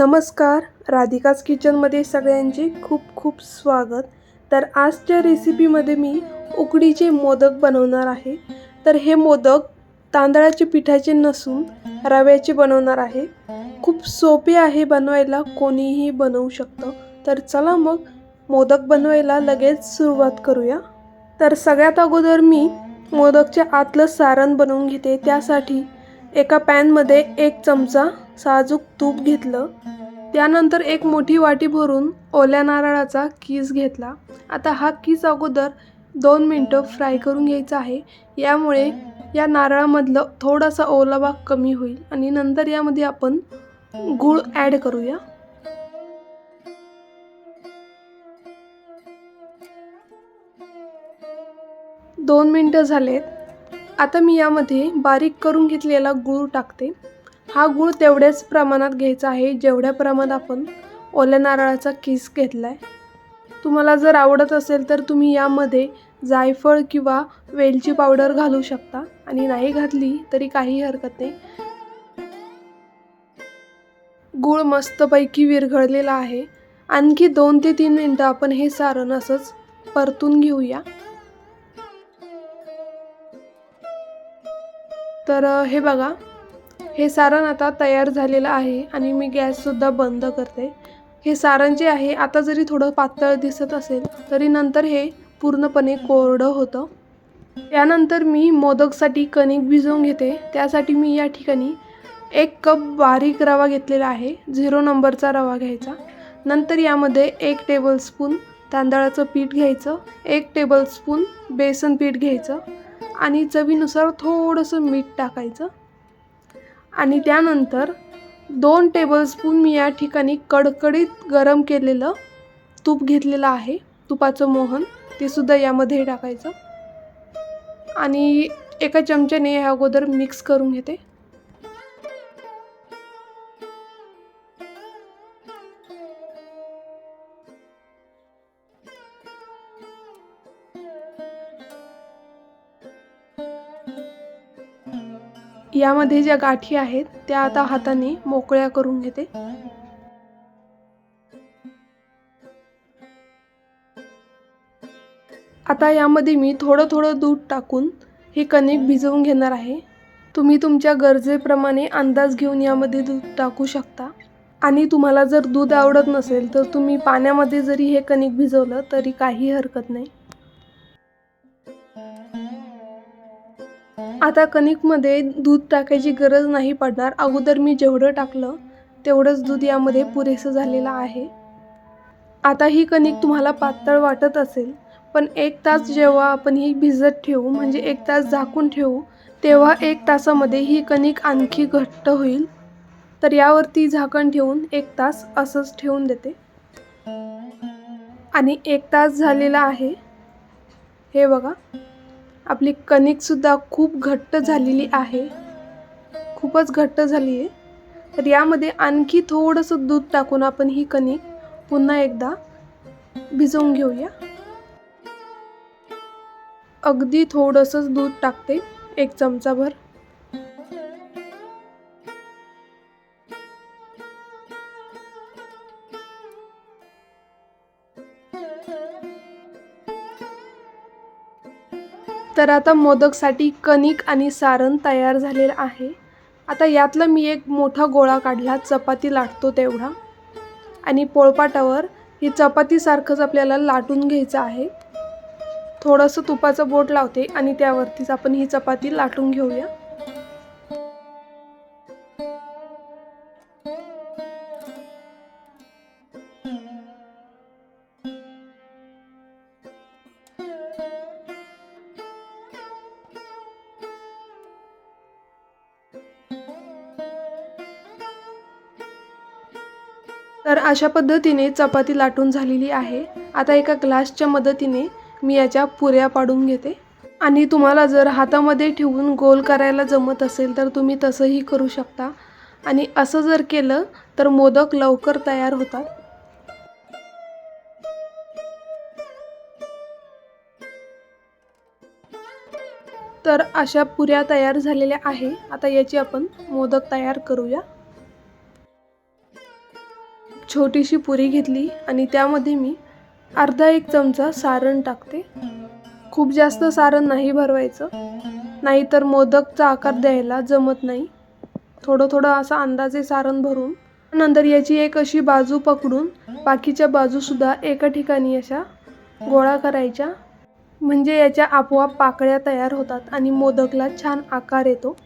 नमस्कार राधिकाच किचनमध्ये सगळ्यांचे खूप खूप स्वागत. तर आजच्या रेसिपीमध्ये मी उकडीचे मोदक बनवणार आहे. तर हे मोदक तांदळाचे पिठाचे नसून रव्याचे बनवणार आहे. खूप सोपे आहे बनवायला कोणीही बनवू शकतं. तर चला मग मोदक बनवायला लगेच सुरुवात करूया. तर सगळ्यात अगोदर मी मोदकच्या आतलं सारण बनवून घेते. त्यासाठी एका पॅनमध्ये एक चमचा साजूक तूप घेतलं. त्यानंतर एक मोठी वाटी भरून ओल्या नारळाचा कीस घेतला. आता हा कीस अगोदर दोन मिनटं फ्राय करून घ्यायचा आहे. यामुळे या नारळामधलं थोडासा ओला भाग कमी होईल आणि नंतर यामध्ये आपण गूळ ॲड करूया. दोन मिनटं झालेत. आता मी यामध्ये बारीक करून घेतलेला गूळ टाकते. हा गूळ तेवढ्याच प्रमाणात घ्यायचा आहे जेवढ्या प्रमाणात आपण ओल्या नारळाचा किस घेतला आहे तुम्हाला जर आवडत असेल तर तुम्ही यामध्ये जायफळ किंवा वेलची पावडर घालू शकता आणि नाही घातली तरी काही हरकत नाही. गूळ मस्तपैकी विरघळलेला आहे. आणखी दोन ते तीन मिनटं आपण हे सारण असंच परतून घेऊया. तर हे बघा हे सारण आता तयार झालेलं आहे आणि मी गॅससुद्धा बंद करते. हे सारण जे आहे आता जरी थोडं पातळ दिसत असेल तरी नंतर हे पूर्णपणे कोरडं होतं. त्यानंतर मी मोदकसाठी कणिक भिजवून घेते. त्यासाठी मी या ठिकाणी एक कप बारीक रवा घेतलेला आहे झिरो नंबरचा रवा घ्यायचा. नंतर यामध्ये एक टेबलस्पून तांदळाचं पीठ घ्यायचं एक टेबलस्पून बेसन पीठ घ्यायचं आणि चवीनुसार थोडंसं मीठ टाकायचं. आणि त्यानंतर दोन टेबलस्पून मी या ठिकाणी कडकडीत गरम केलेलं तूप घेतलेलं आहे तुपाचं मोहन ते सुद्धा यामध्ये टाकायचं. आणि एका चमच्याने ह्या अगोदर मिक्स करून घेते. यामध्ये ज्या गाठी आहेत त्या आता हाताने मोकळ्या करून घेते. आता यामध्ये मी थोडं थोडं दूध टाकून हे कणिक भिजवून घेणार आहे. तुम्ही तुमच्या गरजेप्रमाणे अंदाज घेऊन यामध्ये दूध टाकू शकता. आणि तुम्हाला जर दूध आवडत नसेल तर तुम्ही पाण्यामध्ये जरी हे कणिक भिजवलं तरी काही हरकत नाही. आता कणिकमध्ये दूध टाकायची गरज नाही पडणार. अगोदर मी जेवढं टाकलं तेवढंच दूध यामध्ये पुरेसं झालेलं आहे. आता ही कणिक तुम्हाला पातळ वाटत असेल पण एक तास जेव्हा आपण ही भिजत ठेवू म्हणजे एक तास झाकून ठेवू तेव्हा एक तासामध्ये ही कणिक आणखी घट्ट होईल. तर यावरती झाकण ठेवून एक तास असंच ठेवून देते. आणि एक तास झालेला आहे. हे बघा. आपली कणिकसुद्धा खूप घट्ट झालेली आहे. खूपच घट्ट झाली आहे. तर यामध्ये आणखी थोडंसं दूध टाकून आपण ही कणिक पुन्हा एकदा भिजवून घेऊया. अगदी थोडंसंच दूध टाकते एक चमचाभर. तर आता मोदकसाठी कणिक आणि सारण तयार झालेलं आहे. आता यातला मी एक मोठा गोळा काढला चपाती लाटतो तेवढा. आणि पोळपाटावर ही चपातीसारखंच आपल्याला लाटून घ्यायचं आहे. थोडंसं तुपाचं बोट लावते आणि त्यावरतीच आपण ही चपाती लाटून घेऊया. तर अशा पद्धतीने चपाती लाटून झालेली आहे. आता एका ग्लासच्या मदतीने मी याच्या पुऱ्या पाडून घेते. आणि तुम्हाला जर हातामध्ये ठेवून गोल करायला जमत असेल तर तुम्ही तसंही करू शकता. आणि असं जर केलं तर मोदक लवकर तयार होतात. तर अशा पुऱ्या तयार झालेल्या आहे. आता याची आपण मोदक तयार करूया. छोटीशी पुरी घेतली आणि त्यामध्ये मी अर्धा एक चमचा सारण टाकते. खूप जास्त सारण नाही भरवायचं. नाहीतर मोदकचा आकार द्यायला जमत नाही. थोडं थोडं असं अंदाजे सारण भरून नंतर याची एक अशी बाजू पकडून बाकीच्या बाजूसुद्धा एका ठिकाणी अशा गोळा करायच्या. म्हणजे याच्या आपोआप पाकळ्या तयार होतात आणि मोदकला छान आकार येतो.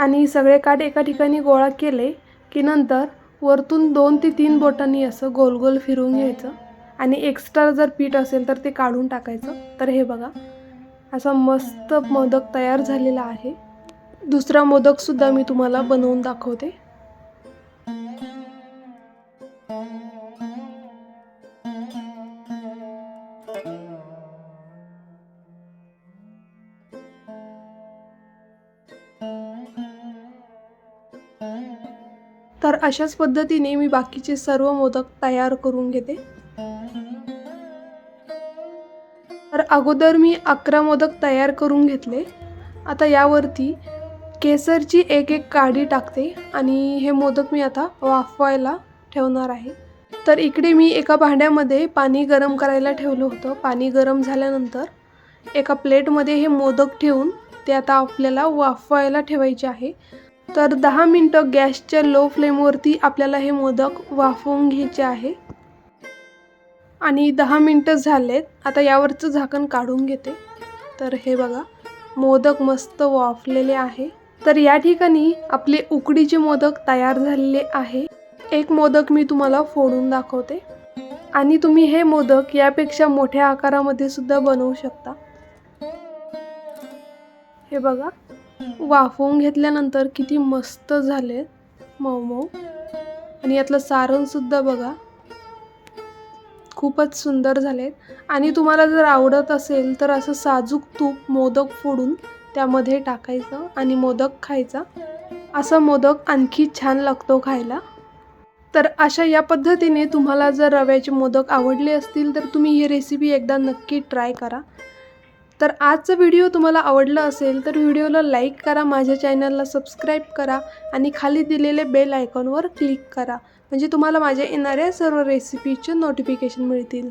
आणि सगळे काठ एका ठिकाणी गोळा केले की नंतर वरतून दोन ते तीन बोटांनी असं गोल गोल फिरवून घ्यायचं. आणि एक्स्ट्रा जर पीठ असेल तर ते काढून टाकायचं. तर हे बघा असा मस्त मोदक तयार झालेला आहे. दुसरा मोदकसुद्धा मी तुम्हाला बनवून दाखवते. तर अशाच पद्धतीने मी बाकीचे सर्व मोदक तयार करून घेते. तर अगोदर मी अकरा मोदक तयार करून घेतले. आता यावरती केसरची एक एक काडी टाकते आणि हे मोदक मी आता वाफवायला ठेवणार आहे. तर इकडे मी एका भांड्यामध्ये पाणी गरम करायला ठेवलं होतं. पाणी गरम झाल्यानंतर एका प्लेटमध्ये हे मोदक ठेवून ते आता आपल्याला वाफवायला ठेवायचे आहे. तर दहा मिनटं गॅसच्या लो फ्लेमवरती आपल्याला हे मोदक वाफवून घ्यायचे आहे. आणि दहा मिनटं झालेत. आता यावरचं झाकण काढून घेते. तर हे बघा मोदक मस्त वाफलेले आहे. तर या ठिकाणी आपले उकडीचे मोदक तयार झालेले आहे. एक मोदक मी तुम्हाला फोडून दाखवते. आणि तुम्ही हे मोदक यापेक्षा मोठ्या आकारामध्ये सुद्धा बनवू शकता. हे बघा वाफवून घेतल्यानंतर किती मस्त झाले मऊ मऊ. आणि यातलं सारणसुद्धा बघा. खूपच सुंदर झालेत. आणि तुम्हाला जर आवडत असेल तर असं साजूक तूप मोदक फोडून त्यामध्ये टाकायचं आणि मोदक खायचा. असा मोदक आणखी छान लागतो खायला. तर अशा या पद्धतीने तुम्हाला जर रव्याचे मोदक आवडले असतील तर तुम्ही ही रेसिपी एकदा नक्की ट्राय करा. तर आजचा व्हिडिओ तुम्हाला आवडला असेल तर व्हिडिओला लाईक करा माझ्या चॅनलला सबस्क्राईब करा आणि खाली दिलेले बेल आयकॉनवर क्लिक करा. म्हणजे तुम्हाला माझ्या येणाऱ्या सर्व रेसिपीचे नोटिफिकेशन मिळतील.